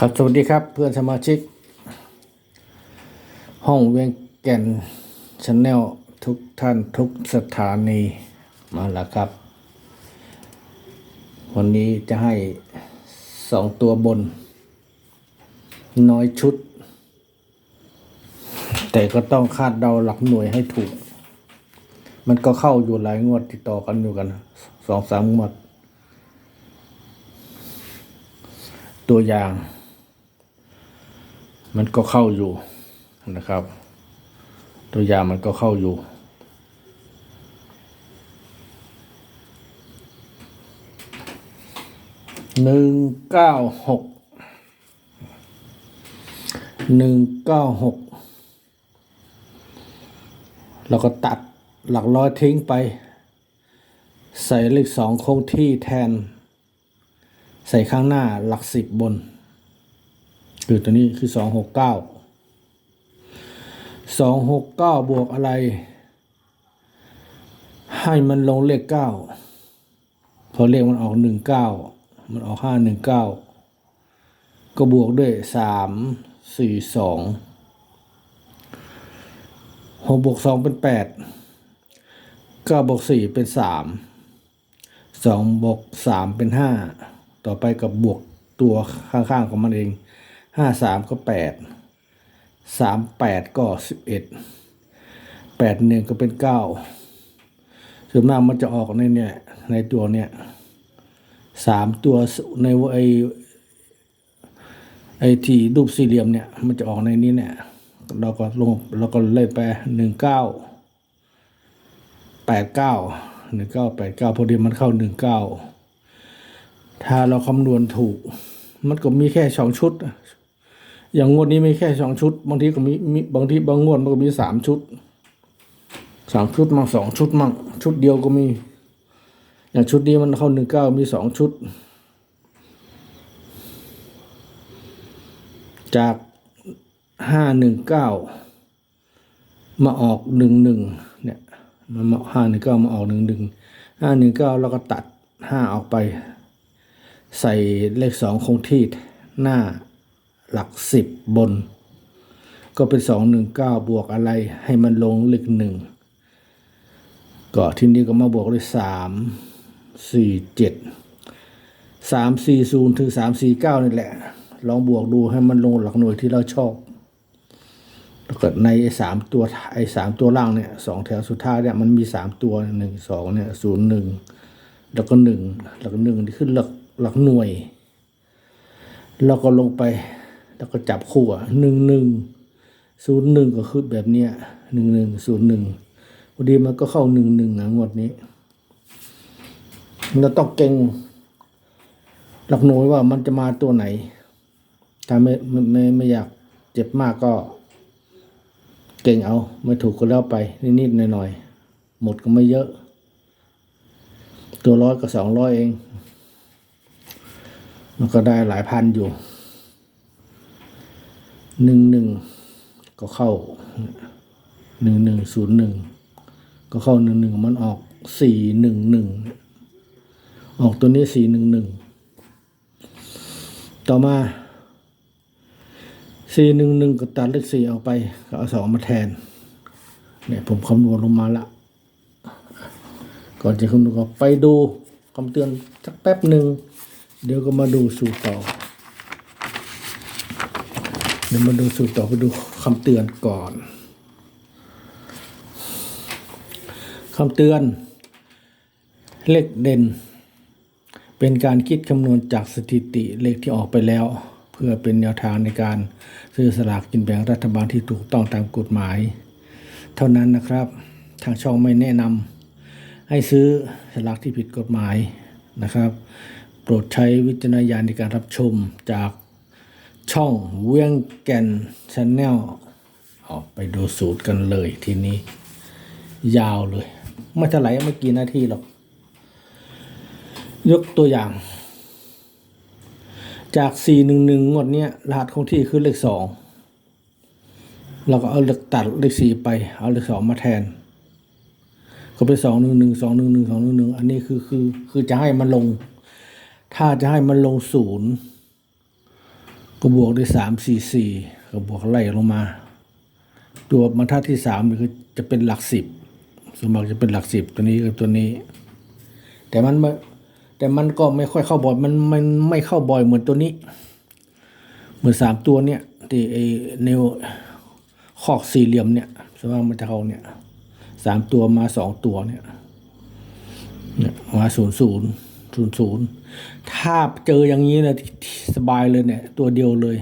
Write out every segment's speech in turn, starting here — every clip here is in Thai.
ครับสวัสดีครับเพื่อนสมาชิก ห้องเวียงแก่นชาแนลทุกท่านทุกสถานีมาแล้วครับ วันนี้จะให้สองตัวบน น้อยชุด แต่ก็ต้องคาดเดาหลักหน่วยให้ถูก มันก็เข้าอยู่หลายงวดติดต่อกันอยู่กันสองสามงวดตัวอย่าง มันก็เข้าอยู่นะครับ ตัวยามันก็เข้าอยู่ หนึ่งเก้าหก หนึ่งเก้าหกแล้วก็ตัดหลักร้อยทิ้งไป ใส่เลขสองคงที่แทน ใส่ข้างหน้าหลักสิบบน คือตัวนี้คือสองหกเก้าสองหกเก้าบวกอะไร ให้มันลงเลขเก้าพอเลขมันออกหนึ่งเก้ามันออกห้าหนึ่งเก้าก็บวกด้วยสามสี่สองหกบวกสองเป็นแปดเก้าบวกสี่เป็นสามสองบวกสามเป็นห้าต่อไปกับบวกตัวข้างๆของมันเอง ห้าสามก็แปดสามแปดก็สิบเอ็ดแปดหนึ่งก็เป็นเก้าส่วนมากมันจะออกในเนี่ยในตัวเนี่ยสามตัวในไอไอที่รูปสี่เหลี่ยมเนี่ยมันจะออกในนี้เนี่ยเราก็ลงเราก็เล่นไปหนึ่งเก้าแปดเก้าหนึ่งเก้าแปดเก้าพอดีมันเข้าหนึ่งเก้าถ้าเราคำนวณถูก มันก็มีแค่สองชุด อย่างงวดนี้มีแค่สองชุด บางทีก็มีมีบางทีบางงวดมันก็มีสามชุดสามชุดมั่งสองชุดมั่งชุดเดียวก็มี อย่างชุดนี้มันเข้าหนึ่งเก้ามีสองชุด จากห้าหนึ่งเก้ามาออกหนึ่งหนึ่งเนี่ยมันมาห้าหนึ่งเก้ามาออกหนึ่งหนึ่งห้าหนึ่งเก้าแล้วก็ตัดห้าออกไป ใส่เลขสองคงที่หน้า หลักสิบบน ก็เป็นสองหนึ่งเก้าบวกอะไรให้มันลงเลขหนึ่งก็ทีนี้ก็มาบวกด้วยสามสี่เจ็ดสามสี่ศูนย์ถึงสามสี่เก้านี่แหละ ลองบวกดูให้มันลงหลักหน่วยที่เราชอบแล้วก็ในไอ้สามตัวไอ้สามตัวล่างเนี่ยสองแถวสุดท้ายเนี่ยมันมีสามตัวหนึ่งสองเนี่ยศูนย์หนึ่งแล้วก็หนึ่งแล้วก็หนึ่งที่ขึ้นหลักหลักหน่วย แล้วก็ลงไป แล้วก็จับคู่อะหนึ่งหนึ่งศูนย์หนึ่งก็คือแบบเนี้ยหนึ่งหนึ่งศูนย์หนึ่งพอดีมันก็เข้าหนึ่งหนึ่งอะงวดนี้เราต้องเก่งหลักหน่วยว่ามันจะมาตัวไหน ถ้าไม่ไม่ไม่ไม่อยากเจ็บมากก็ เก่งเอา ไม่ถูกก็แล้วไปนิดๆหน่อยๆหมดก็ไม่เยอะ ตัวร้อยก็สองร้อยเอง มันก็ได้หลายพันอยู่ หนึ่งหนึ่งก็เข้าหนึ่งหนึ่งศูนย์หนึ่งก็เข้าหนึ่งหนึ่งมันออกสี่หนึ่งหนึ่งออกตัวนี้สี่หนึ่งหนึ่งต่อมาสี่หนึ่งหนึ่งก็ตัดเลขสี่ออกไปก็เอาสองมาแทน เนี่ยผมคำนวณลงมาละ ก่อนจะคำนวณก็ไปดูคำเตือนสักแป๊บหนึ่ง เดี๋ยวก็มาดูสูตรต่อ เดี๋ยวมาดูสูตรต่อไปดูคำเตือนก่อนคำเตือน เลขเด่น เป็นการคิดคำนวณจากสถิติเลขที่ออกไปแล้ว เพื่อเป็นแนวทางในการซื้อสลากกินแบ่งรัฐบาลที่ถูกต้องตามกฎหมาย เท่านั้นนะครับ ทางช่องไม่แนะนำให้ซื้อสลากที่ผิดกฎหมายนะครับ โปรดใช้วิจารณญาณในการรับชมจาก ช่องเวียงแก่นชาแนลออกไปดูสูตรกันเลยทีนี้ ยาวเลย ไม่เท่าไหร่ไม่กี่นาทีหรอก ยกตัวอย่าง จาก 411 งวดเนี้ยรหัสของที่คือเลขสองเราก็เอาเลขตัดเลขสี่ไป เอาเลขสองมาแทน ก็เป็นสองหนึ่งหนึ่งสองหนึ่งหนึ่งสองหนึ่งหนึ่งอันนี้คือคือคือจะให้มันลง ถ้าจะให้มันลงศูนย์ ก็บวกด้วยสามสี่สี่ก็บวกไล่ลงมา ตัวบรรทัดที่สามนี่คือจะเป็นหลักสิบสวนมากจะเป็นหลักสิบตัวนี้กับตัวนี้ แต่มันแต่มันก็ไม่ค่อยเข้าบ่อยมันมันไม่เข้าบ่อยเหมือนตัวนี้ เหมือนสามตัวเนี่ยที่ไอเนวคอกสี่เหลี่ยมเนี่ยสวนมากมันจะเข้าเนี่ยสามตัวมาสองตัวเนี่ยเนี่ยมาศูนย์ศูนย์ ศูนย์ศูนย์ถ้าเจออย่างนี้นะสบายเลยเนี่ย ตัวเดียวเลย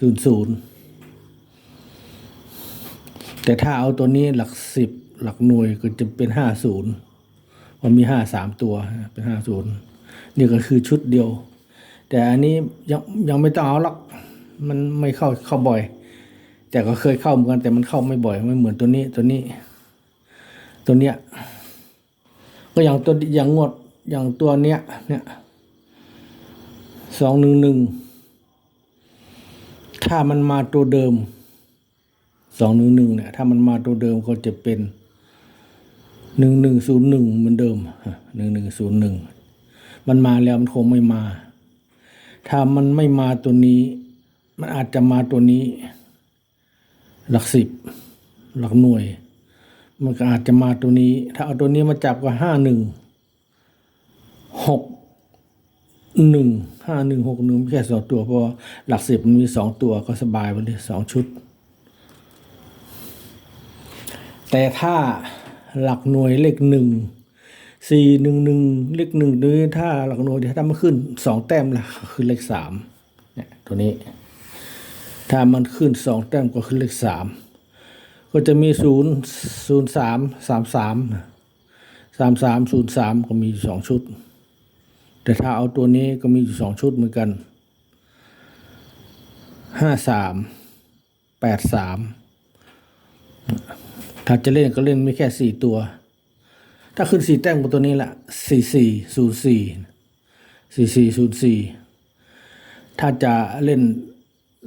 ศูนย์ศูนย์แต่ถ้าเอาตัวนี้หลักสิบหลักหน่วยก็จะเป็นห้าศูนย์มันมีห้าสามตัวเป็นห้าศูนย์นี่ก็คือชุดเดียว แต่อันนี้ยังยังไม่ต้องเอาหรอกมันไม่เข้าเข้าบ่อย แต่ก็เคยเข้าเหมือนกันแต่มันเข้าไม่บ่อยไม่เหมือนตัวนี้ตัวนี้ ตัวเนี้ยก็อย่างตัวอย่างงวด อย่างตัวเนี้ยเนี่ยสองหนึ่งหนึ่งถ้ามันมาตัวเดิมสองหนึ่งหนึ่งเนี่ยถ้ามันมาตัวเดิมก็จะเป็นหนึ่งหนึ่งศูนย์หนึ่งเหมือนเดิมหนึ่งหนึ่งศูนย์หนึ่งมันมาแล้วมันคงไม่มา ถ้ามันไม่มาตัวนี้ มันอาจจะมาตัวนี้ หลักสิบ หลักหน่วย มันก็อาจจะมาตัวนี้ ถ้าเอาตัวนี้มาจับก็ห้าหนึ่ง หกหนึ่งห้าหนึ่งหกหนึ่งแค่สองตัวเพราะหลักสิบมันมีสองตัวก็สบายไปเลยสองชุด แต่ถ้าหลักหน่วยเลขหนึ่งสี่หนึ่งหนึ่งเลขหนึ่งนี้ถ้าหลักหน่วยถ้ามันขึ้นสองแต้มละคือเลขสามเนี่ยตัวนี้ ถ้ามันขึ้นสองแต้มก็คือเลขสามก็จะมีศูนย์ศูนย์สามสามสามสามสามศูนย์สามก็มีสองชุด แต่ถ้าเอาตัวนี้ก็มีอยู่สองชุดเหมือนกันห้าสามแปดสามถ้าจะเล่นก็เล่นไม่แค่สี่ตัว ถ้าขึ้นสี่แต้มกับตัวนี้ละสี่สี่ศูนย์สี่สี่สี่ศูนย์สี่ถ้าจะเล่น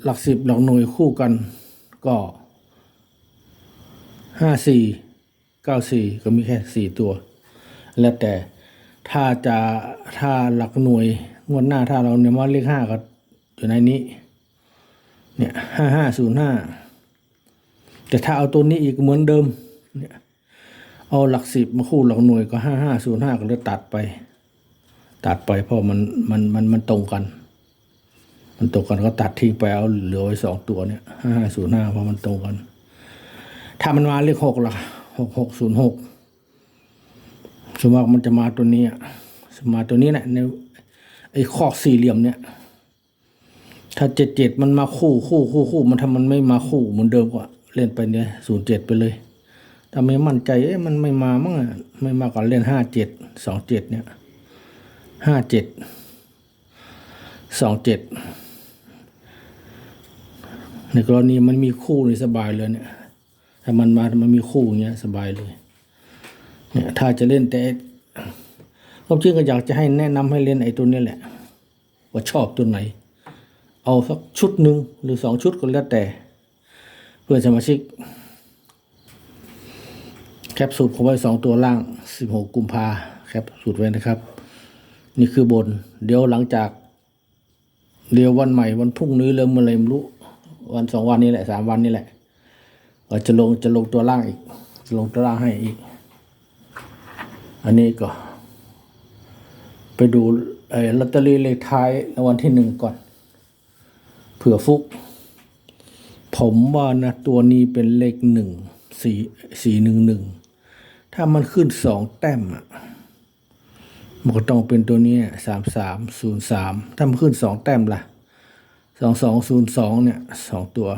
หลักสิบหลักหน่วยคู่กันก็ห้าสี่เก้าสี่ก็มีแค่สี่ตัว แล้วแต่ ถ้าจะถ้าหลักหน่วยงวดหน้าถ้าเราเนี่ยมาเลขห้าก็อยู่ในนี้ เนี่ยห้าห้าศูนย์ห้าแต่ถ้าเอาตัวนี้อีกเหมือนเดิม เนี่ย เอาหลักสิบมาคู่หลักหน่วยก็ห้าห้าศูนย์ห้าก็เลยตัดไป ตัดไปเพราะมันมันมันมันตรงกัน มันตรงกันก็ตัดทิ้งไปเอาเหลือไว้สองตัวเนี่ยห้าห้าศูนย์ห้าเพราะมันตรงกัน ถ้ามันมาเลขหกล่ะหกหกศูนย์หก สมมติมันจะมาตัวนี้อะมาตัวนี้แหละในไอ้คอกสี่เหลี่ยมเนี่ย ถ้าเจ็ดเจ็ดมันมาคู่คู่คู่คู่มันถ้ามันไม่มาคู่เหมือนเดิมก็เล่นไปเนี่ยศูนย์เจ็ดไปเลยถ้าไม่มั่นใจเอ๊ะมันไม่มามั้งไม่มาก่อนเล่นห้าเจ็ดสองเจ็ดเนี่ยห้าเจ็ดสองเจ็ดในกรณีมันมีคู่นี่สบายเลยเนี่ย ถ้ามันมา มันมีคู่อย่างเงี้ยสบายเลย เนี่ยถ้าจะเล่นแต่ผมจริงก็อยากจะให้แนะนำให้เล่นไอ้ตัวนี้แหละ ว่าชอบตัวไหน เอาสักชุดหนึ่งหรือสองชุดก็แล้วแต่ เพื่อนสมาชิก แคปสูตรผมไว้สองตัวล่างสิบหกกุมภาแคปสูตรไว้นะครับ นี่คือบน เดี๋ยวหลังจากเดี๋ยววันใหม่วันพรุ่งนี้เริ่มอะไรไม่รู้ วันสองวันนี้แหละสามวันนี้แหละก็จะลงจะลงตัวล่างอีก จะลงตัวล่างให้อีก อันนี้ก็ ไปดูไอ้ลอตเตอรี่เลขท้ายรางวัลที่หนึ่งก่อน เผื่อฟุก ผมว่านะตัวนี้เป็นเลขหนึ่งสี่สี่หนึ่งหนึ่งถ้ามันขึ้นสองแต้มอะมันก็ต้องเป็นตัวนี้สามสามศูนย์สามถ้ามันขึ้นสองแต้มล่ะสองสองศูนย์สองเนี่ยสองตัว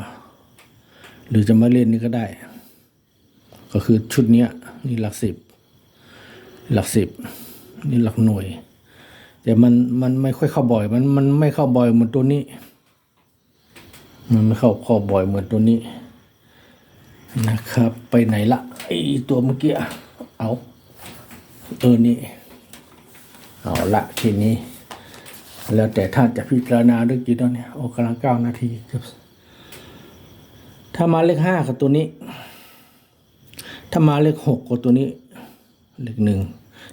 หรือจะมาเล่นนี่ก็ได้ ก็คือชุดเนี้ยนี่หลักสิบ หลักสิบนี่หลักหน่วย แต่มันมันไม่ค่อยเข้าบ่อย มันมันไม่เข้าบ่อยเหมือนตัวนี้ มันไม่เข้าข้าบ่อยเหมือนตัวนี้ นะครับ ไปไหนละไอตัวเมื่อกี้เอาเออนี่เอาละทีนี้ แล้วแต่ท่านจะพิจารณาด้วยกี่ตอนเนี่ยโอ้กำลังเก้านาทีครับถ้ามาเลขห้ากับตัวนี้ ถ้ามาเลขหกกับตัวนี้ เลขหนึ่ง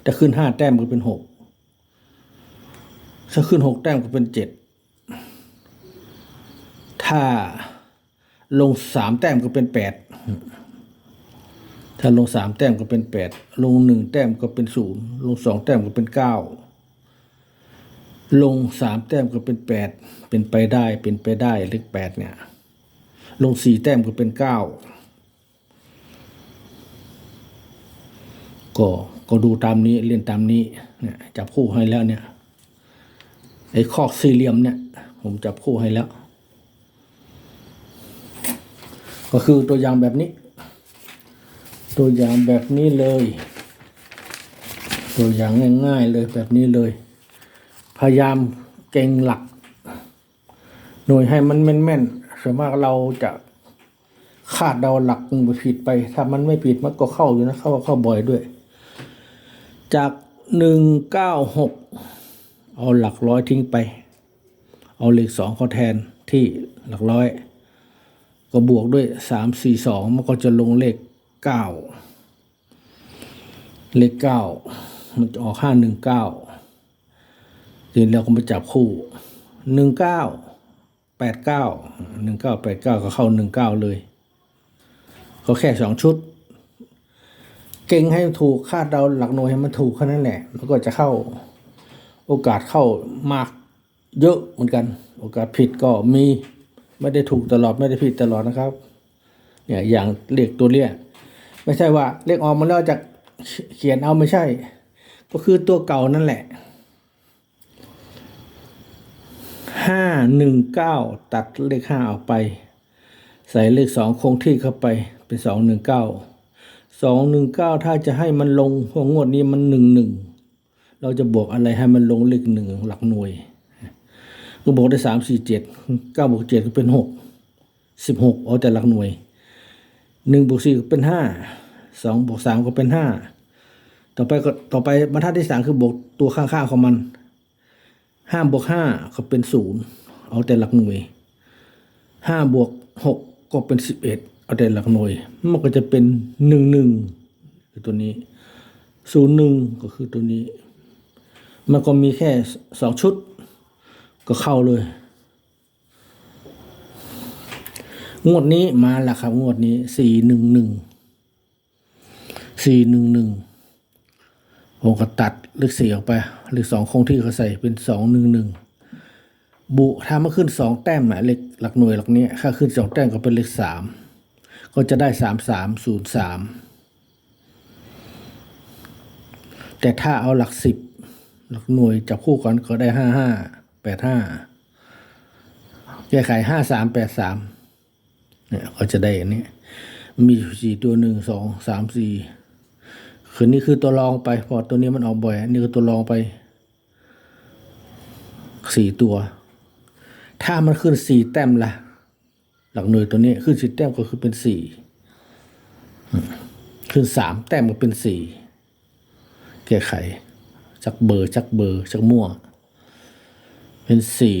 ถ้าขึ้นห้าแต้มก็เป็นหกถ้าขึ้นหกแต้มก็เป็นเจ็ดถ้าลงสามแต้มก็เป็นแปดถ้าลงสามแต้มก็เป็นแปดลงหนึ่งแต้มก็เป็นศูนย์ลงสองแต้มก็เป็นเก้าลงสามแต้มก็เป็นแปดเป็นไปได้เป็นไปได้เลขแปดเนี่ย ลงสี่แต้มก็เป็นเก้าก็ ก็ดูตามนี้เล่นตามนี้เนี่ยจับคู่ให้แล้วเนี่ยไอ้คอกสี่เหลี่ยมเนี่ย ผมจับคู่ให้แล้ว ก็คือตัวอย่างแบบนี้ ตัวอย่างแบบนี้เลย ตัวอย่างง่ายๆเลยแบบนี้เลย พยายามเก่งหลัก หน่วยให้มันแม่นๆส่วนมากเราจะคาดเดาหลักผิดไป ถ้ามันไม่ผิดมันก็เข้าอยู่นะเข้าเข้าบ่อยด้วย จากหนึ่งเก้าหกเอาหลักร้อยทิ้งไป เอาเลขสองเข้าแทนที่หลักร้อย ก็บวกด้วยสามสี่สองมันก็จะลงเลขเก้าเลขเก้ามันจะออกห้าหนึ่งเก้าทีนี้เราก็มาจับคู่หนึ่งเก้าแปดเก้าหนึ่งเก้าแปดเก้าก็เข้าหนึ่งเก้าเลย ก็แค่สองชุด เก่งให้ถูกคาดเดาหลักหน่วยให้มันถูกแค่นั้นแหละ มันก็จะเข้าโอกาสเข้ามากเยอะเหมือนกัน โอกาสผิดก็มีไม่ได้ถูกตลอดไม่ได้ผิดตลอดนะครับ เนี่ยอย่างเลขตัวเรียกไม่ใช่ว่าเลขออกมาแล้วจะเขียนเอาไม่ใช่ ก็คือตัวเก่านั่นแหละห้าหนึ่งเก้าตัดเลขห้าออกไป ใส่เลขสองคงที่เข้าไปเป็นสองหนึ่งเก้า สองหนึ่งเก้าถ้าจะให้มันลงเพราะงวดนี้มันหนึ่งหนึ่งเราจะบวกอะไรให้มันลงเลขหนึ่งหลักหน่วย ก็บวกได้สามสี่เจ็ดเก้าบวกเจ็ดก็เป็นหกสิบหกเอาแต่หลักหน่วยหนึ่งบวกสี่ก็เป็นห้าสองบวกสามก็เป็นห้าต่อไปก็ต่อไปบรรทัดที่สามคือบวกตัวข้างๆของมันห้าบวกห้าก็เป็นศูนย์เอาแต่หลักหน่วยห้าบวกหกก็เป็นสิบเอ็ด เอาแต่หลักหน่วย มันก็จะเป็นหนึ่งหนึ่งคือตัวนี้ศูนย์หนึ่งก็คือตัวนี้ มันก็มีแค่สองชุด ก็เข้าเลย งวดนี้มาแล้วครับ งวดนี้สี่หนึ่งหนึ่งสี่หนึ่งหนึ่งผมก็ตัดเลขสี่ออกไปเลขสองคงที่เขาใส่เป็นสองหนึ่งหนึ่งบุถ้ามาขึ้นสองแต้มนะเลขหลักหน่วยหลักนี้ยถ้าขึ้นสองแต้มก็เป็นเลขสาม ก็จะได้สามสามศูนย์สามแต่ถ้าเอาหลักสิบหลักหน่วยจับคู่กันก็ได้ห้าห้าแปดห้าแก้ไขห้าสามแปดสามเนี่ยก็จะได้อันนี้ มีสี่ตัวหนึ่งสองสามสี่คือนี่คือตัวรองไป พอตัวนี้มันออกบ่อย นี่คือตัวรองไปสี่ตัว ถ้ามันขึ้นสี่แต้มล่ะ หลักหน่วยตัวนี้ขึ้นสี่แต้มก็คือเป็นสี่อืมขึ้นสามแต้มก็เป็นสี่แก้ไขจักเบอร์จักเบอร์จักมั่ว เป็นสี่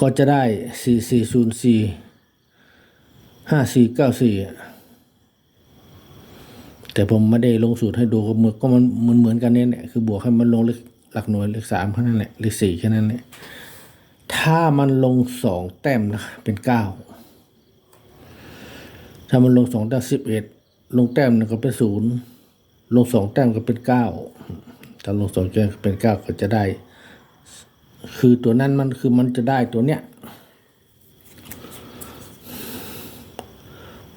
ก็จะได้สี่สี่ศูนย์สี่ห้าสี่เก้าสี่แต่ผมไม่ได้ลงสูตรให้ดูก็เหมือนก็มันเหมือนกันเนี่ยแหละคือ บวกให้มันลงเลขหลักหน่วยเลขสามแค่นั้นแหละเลขสี่แค่นั้นแหละ ถ้ามันลงสองแต้มนะเป็นเก้าถ้ามันลงสองแต้มสิบเอ็ดลงแต้มนึงก็เป็นศูนย์ลงสองแต้มก็เป็นเก้าถ้าลงสองแก้วเป็นเก้าก็จะได้ คือตัวนั้นมันคือมันจะได้ตัวเนี้ย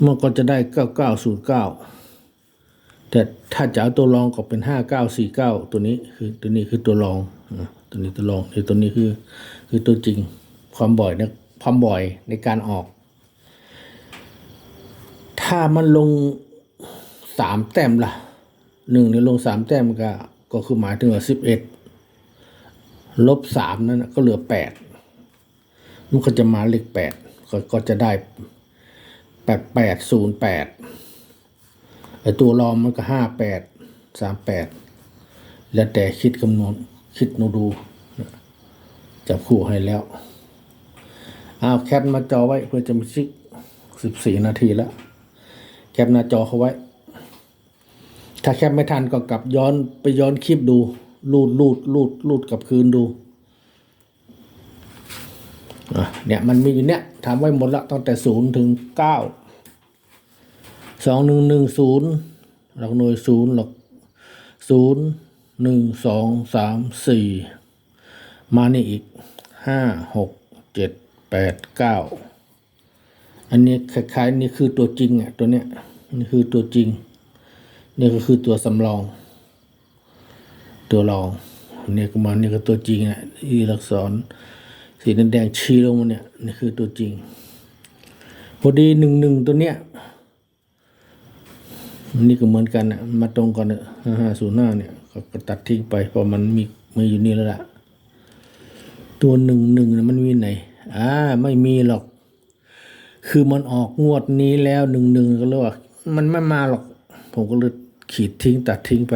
มันก็จะได้เก้าเก้าศูนย์เก้าแต่ถ้าจะเอาตัวรองก็เป็นห้าเก้าสี่เก้าตัวนี้คือตัวนี้คือตัวรองอะตัวนี้ตัวรองไอ้ตัวนี้คือ คือตัวจริงความบ่อยเนี่ยความบ่อยในการออก ถ้ามันลงสามแต้มล่ะหนึ่งเนี่ยลงสามแต้มก็ก็คือหมายถึงว่าสิบเอ็ดลบสามนั่นก็เหลือแปดมันก็จะมาเลขแปดก็ก็จะได้แปดแปดศูนย์แปดไอตัวรองมันก็ห้าแปดสามแปดแล้วแต่คิดคำนวณคิดโนดู จับคู่ให้แล้วเอาแคปมาจอไว้เพื่อจะมาชิกสิบสี่นาทีแล้ว แคปหน้าจอเขาไว้ ถ้าแคปไม่ทันก็กลับย้อนไปย้อนคลิปดู ลูดลูดลูดลูดกลับคืนดูเนี่ยมันมีอยู่เนี่ยทำไว้หมดละตั้งแต่ศูนย์ถึงเก้าสองหนึ่งหนึ่งศูนย์หลักหน่วยศูนย์หลักศูนย์หนึ่งสองสามสี่ มานี่อีกห้าหกเจ็ดแปดเก้าอันนี้คล้ายๆนี่คือตัวจริงอะตัวเนี้ยนี่คือตัวจริง นี่ก็คือตัวสำรอง ตัวรองเนี่ยก็มานี่ก็ตัวจริงอะอีลักษรสีแดงๆชี้ลงมาเนี่ยนี่คือตัวจริงพอดีหนึ่งหนึ่งตัวเนี้ยนี่ก็เหมือนกันนะมาตรงกันเนอะห้าห้าศูนย์ห้าเนี่ยก็ก็ตัดทิ้งไปเพราะมันมีมีอยู่นี่แล้วล่ะ ตัวหนึ่งหนึ่งมันมีไหนอ่าไม่มีหรอก คือมันออกงวดนี้แล้วหนึ่งหนึ่งก็เลยว่ามันไม่มาหรอก ผมก็เลยขีดทิ้งตัดทิ้งไป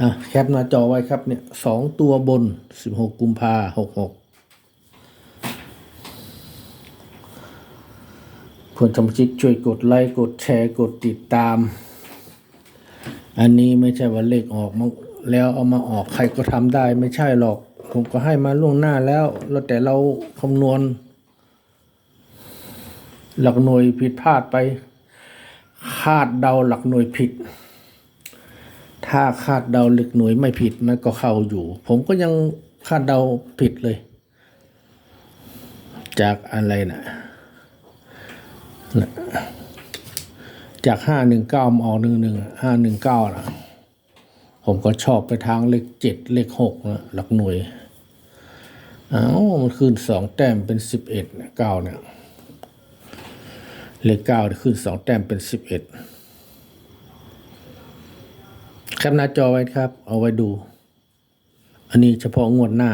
อะแคปหน้าจอไว้ครับเนี่ยสองตัวบนสิบหกกุมภาหกหกเพื่อนสมาชิกช่วยกดไลค์กดแชร์กดติดตาม อันนี้ไม่ใช่ว่าเลขออกมาแล้วเอามาออกใครก็ทำได้ไม่ใช่หรอก ผมก็ให้มาล่วงหน้าแล้วแล้วแต่เราคำนวณ หลักหน่วยผิดพลาดไป คาดเดาหลักหน่วยผิด ถ้าคาดเดาหลักหน่วยไม่ผิดมันก็เข้าอยู่ ผมก็ยังคาดเดาผิดเลย จากอะไรนะนะจากห้าหนึ่งเก้ามาออกหนึ่งหนึ่งห้าหนึ่งเก้านะ ผมก็ชอบไปทางเลขเจ็ดเลขหกนะหลักหน่วยอ้าวมันขึ้นสองแต้มเป็นสิบเอ็ดเก้าเนี่ยเลขเก้าขึ้นสองแต้มเป็นสิบเอ็ดแคปหน้าจอไว้ครับ เอาไว้ดู อันนี้เฉพาะงวดหน้า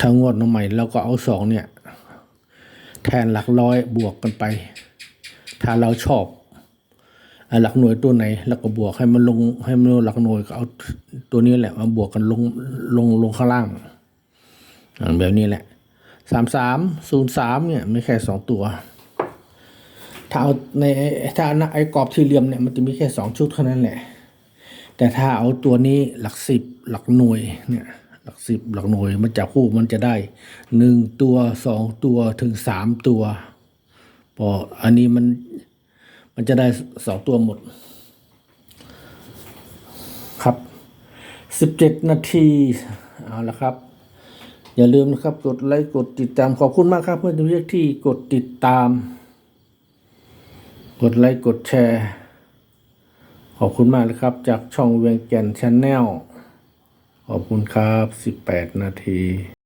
ถ้างวดน้ำใหม่เราก็เอาสองเนี่ย แทนหลักร้อยบวกกันไป ถ้าเราชอบ หลักหน่วยตัวไหนแล้วก็บวกให้มันลงให้มันหลักหน่วยก็เอาตัวนี้แหละมาบวกกันลงลงลงข้างล่างแบบนี้แหละสามสามศูนย์สามเนี่ยไม่แค่สองตัว ถ้าเอาในถ้าไอ้กรอบที่เหลี่ยมเนี่ยมันจะมีแค่สองชุดเท่านั้นแหละ แต่ถ้าเอาตัวนี้หลักสิบหลักหน่วยเนี่ยหลักสิบหลักหน่วยมันจะคู่มันจะได้หนึ่งตัวสองตัวถึงสามตัวพออันนี้มัน มันจะได้สองตัวหมด ครับสิบเจ็ดนาทีเอาละครับ อย่าลืมนะครับ กดไลค์กดติดตามขอบคุณมากครับ เพื่อนทุกที่กดติดตาม กดไลค์กดแชร์ ขอบคุณมากนะครับ จากช่องเวียงแก่นชาแนลขอบคุณครับ 18 นาที